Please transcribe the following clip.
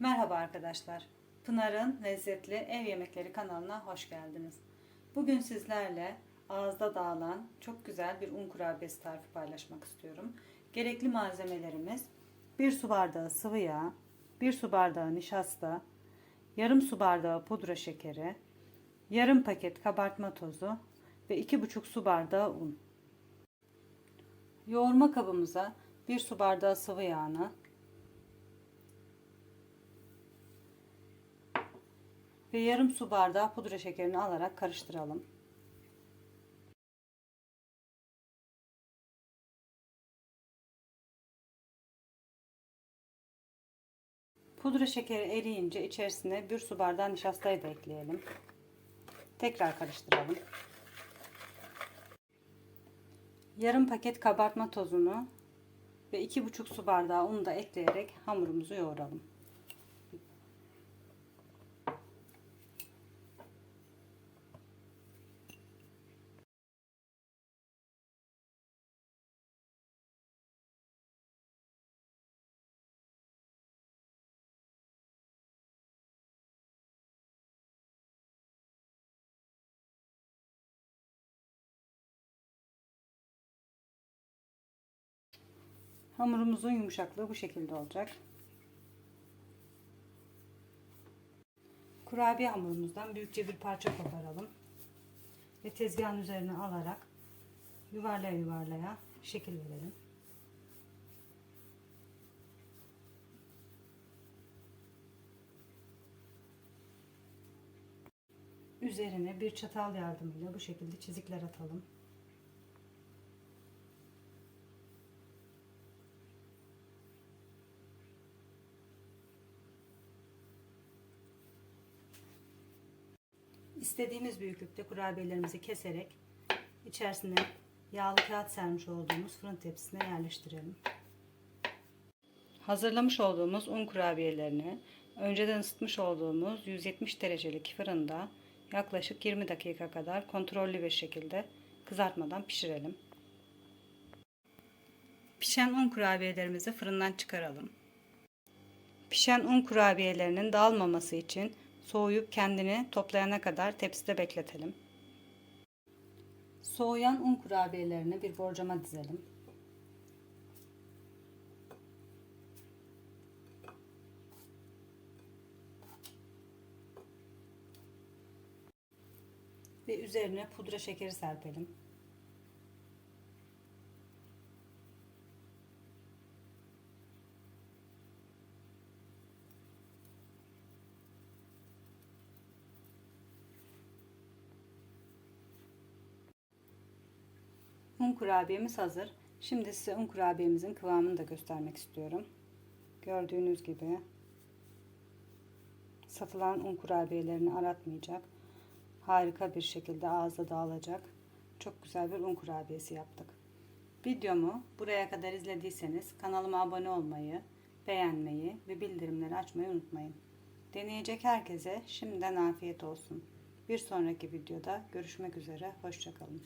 Merhaba arkadaşlar. Pınar'ın lezzetli ev yemekleri kanalına hoş geldiniz. Bugün sizlerle ağızda dağılan çok güzel bir un kurabiyesi tarifi paylaşmak istiyorum. Gerekli malzemelerimiz 1 su bardağı sıvı yağ, 1 su bardağı nişasta, yarım su bardağı pudra şekeri, yarım paket kabartma tozu ve 2,5 su bardağı un. Yoğurma kabımıza 1 su bardağı sıvı yağını, ve yarım su bardağı pudra şekerini alarak karıştıralım. Pudra şekeri eriyince içerisine bir su bardağı nişastayı da ekleyelim. Tekrar karıştıralım. Yarım paket kabartma tozunu ve iki buçuk su bardağı unu da ekleyerek hamurumuzu yoğuralım. Hamurumuzun yumuşaklığı bu şekilde olacak. Kurabiye hamurumuzdan büyükçe bir parça koparalım. Ve tezgahın üzerine alarak yuvarlaya yuvarlaya şekil verelim. Üzerine bir çatal yardımıyla bu şekilde çizikler atalım. İstediğimiz büyüklükte kurabiyelerimizi keserek içerisine yağlı kağıt sermiş olduğumuz fırın tepsisine yerleştirelim. Hazırlamış olduğumuz un kurabiyelerini önceden ısıtmış olduğumuz 170 derecelik fırında yaklaşık 20 dakika kadar kontrollü bir şekilde kızartmadan pişirelim. Pişen un kurabiyelerimizi fırından çıkaralım. Pişen un kurabiyelerinin dağılmaması için soğuyup kendini toplayana kadar tepside bekletelim. Soğuyan un kurabiyelerini bir borcama dizelim. Ve üzerine pudra şekeri serpelim. Un kurabiyemiz hazır. Şimdi size un kurabiyemizin kıvamını da göstermek istiyorum. Gördüğünüz gibi satılan un kurabiyelerini aratmayacak. Harika bir şekilde ağza dağılacak. Çok güzel bir un kurabiyesi yaptık. Videomu buraya kadar izlediyseniz kanalıma abone olmayı, beğenmeyi ve bildirimleri açmayı unutmayın. Deneyecek herkese şimdiden afiyet olsun. Bir sonraki videoda görüşmek üzere. Hoşçakalın.